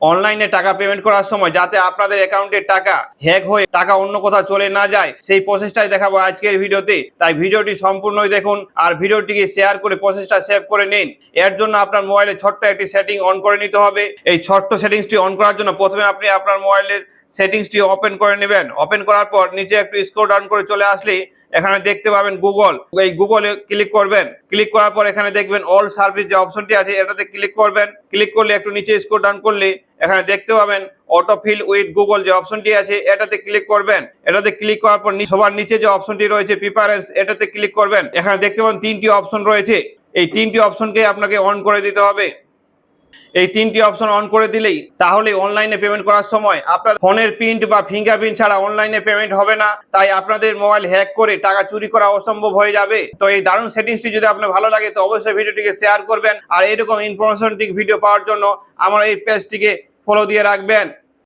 অনলাইনে টাকা পেমেন্ট করার সময় যাতে আপনাদের অ্যাকাউন্টের টাকা হ্যাক হয়ে টাকা অন্য কোথাও চলে না যায়, সেই প্রসেসটাই দেখাবো আজকের ভিডিওতে। তাই ভিডিওটি সম্পূর্ণই দেখুন আর ভিডিওটিকে শেয়ার করে প্রসেসটা সেভ করে নিন। এর জন্য আপনার মোবাইলে ছোট্ট একটি সেটিং অন করে নিতে হবে। এই ছোট্ট সেটিংসটি অন করার জন্য প্রথমে আপনি আপনার মোবাইলের সেটিংসটি ওপেন করে নেবেন। ওপেন করার পর নিচে একটু স্ক্রল ডাউন করে চলে আসলে এখানে দেখতে পাবেন গুগল এই গুগলে ক্লিক করবেন। ক্লিক করার পর এখানে দেখবেন অল সার্ভিস যে অপশনটি আছে, এটাতে ক্লিক করবেন। ক্লিক করলে একটু নিচে স্ক্রল ডাউন করলে এখানে দেখতে পাবেন অটো ফিল উইথ গুগল যে অপশনটি আছে, এটাতে ক্লিক করবেন। এটাতে ক্লিক করার পর সবার নিচে যে অপশনটি রয়েছে প্রিপারেন্স এটাতে ক্লিক করবেন। এখানে দেখতে পাবেন তিনটি অপশন রয়েছে। এই তিনটি অপশনকে আপনাকে অন করে দিতে হবে। এই তিনটি অপশন অন করে দিলেই তাহলে অনলাইনে পেমেন্ট করার সময় আপনার ফোনের প্রিন্ট বা ফিঙ্গারপ্রিন্ট ছাড়া অনলাইনে পেমেন্ট হবে না। তাই আপনাদের মোবাইল হ্যাক করে টাকা চুরি করা অসম্ভব হয়ে যাবে। তো এই দারুণ সেটিংসটি যদি আপনার ভালো লাগে তো অবশ্যই ভিডিওটিকে শেয়ার করবেন। আর এরকম ইনফরমেশনটি ভিডিও পাওয়ার জন্য আমার এই পেজটিকে ফলো দিয়ে রাখবেন।